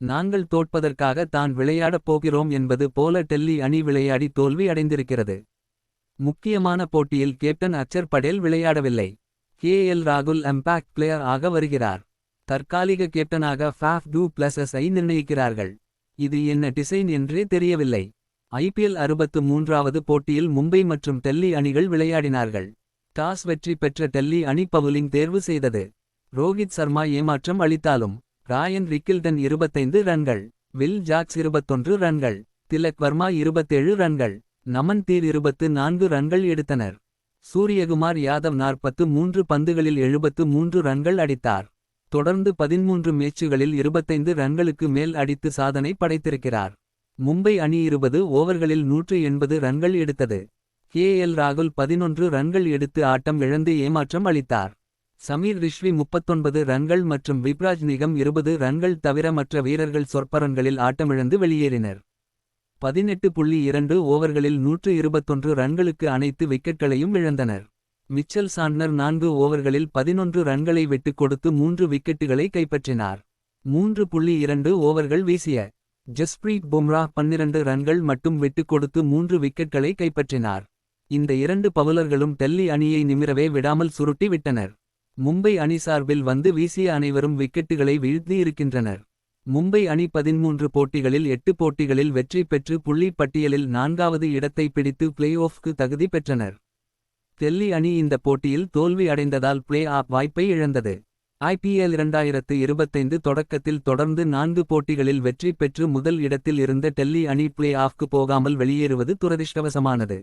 நாங்கள் தோற்பதற்காக தான் விளையாடப் போகிறோம் என்பது போல டெல்லி அணி விளையாடி தோல்வி அடைந்திருக்கிறது. முக்கியமான போட்டியில் கேப்டன் அச்சர் படேல் விளையாடவில்லை. கே எல் ராகுல் எம்பேக்ட் பிளேயர் ஆக வருகிறார். தற்காலிக கேப்டனாக ஃபாஃப் டூ பிளஸஸ் ஐ நிர்ணயிக்கிறார்கள். இது என்ன டிசைன் என்றே தெரியவில்லை. ஐபிஎல் அறுபத்து மூன்றாவது போட்டியில் மும்பை மற்றும் டெல்லி அணிகள் விளையாடினார்கள். டாஸ் வெற்றி பெற்ற டெல்லி அணி பவுலிங் தேர்வு செய்தது. ரோஹித் சர்மா ஏமாற்றம் அளித்தாலும். ராயன் ரிக்கில்டன் 25 ரன்கள். வில் ஜாக்ஸ் 21 ரன்கள். திலக் வர்மா 27 ரன்கள். நமன் தீர் 24 ரன்கள் எடுத்தனர். சூரியகுமார் யாதவ் 43 பந்துகளில் 73 ரன்கள் அடித்தார். தொடர்ந்து 13 மேட்சுகளில் 25 ரன்களுக்கு மேல் அடித்து சாதனை படைத்திருக்கிறார். மும்பை அணி 20 ஓவர்களில் 180 ரன்கள் எடுத்தது. கே எல் ராகுல் 11 ரன்கள் எடுத்து ஆட்டம் இழந்து ஏமாற்றம் அளித்தார். சமீர் ரிஷ்வி 39 ரன்கள் மற்றும் விப்ராஜ் நிகம் 20 ரன்கள் தவிர மற்ற வீரர்கள் சொற்பரன்களில் ஆட்டமிழந்து வெளியேறினர். 18.2 ஓவர்களில் 121 ரன்களுக்கு அனைத்து விக்கெட்களையும் இழந்தனர். மிச்சல் சாண்ட்னர் நான்கு ஓவர்களில் 11 ரன்களை விட்டுக் கொடுத்து மூன்று விக்கெட்டுகளை கைப்பற்றினார். 3.2 ஓவர்கள் வீசிய ஜஸ்பிரீத் பும்ரா 12 ரன்கள் மட்டும் விட்டுக் கொடுத்து மூன்று விக்கெட்களை கைப்பற்றினார். இந்த இரண்டு பவுலர்களும் டெல்லி அணியை நிமிரவே விடாமல் சுருட்டி விட்டனர். மும்பை அணி சார்பில் வந்து வீசிய அனைவரும் விக்கெட்டுகளை வீழ்த்தியிருக்கின்றனர் மும்பை அணி 13 போட்டிகளில் எட்டு போட்டிகளில் வெற்றி பெற்று புள்ளி பட்டியலில் நான்காவது இடத்தை பிடித்து பிளே ஆஃப்க்கு தகுதி பெற்றனர். டெல்லி அணி இந்த போட்டியில் தோல்வி அடைந்ததால் பிளே ஆஃப் வாய்ப்பை இழந்தது. ஐபிஎல் 2025 தொடக்கத்தில் தொடர்ந்து நான்கு போட்டிகளில் வெற்றி பெற்று முதல் இடத்தில் இருந்த டெல்லி அணி பிளே ஆஃப்க்கு போகாமல் வெளியேறுவது துரதிர்ஷ்டவசமானது.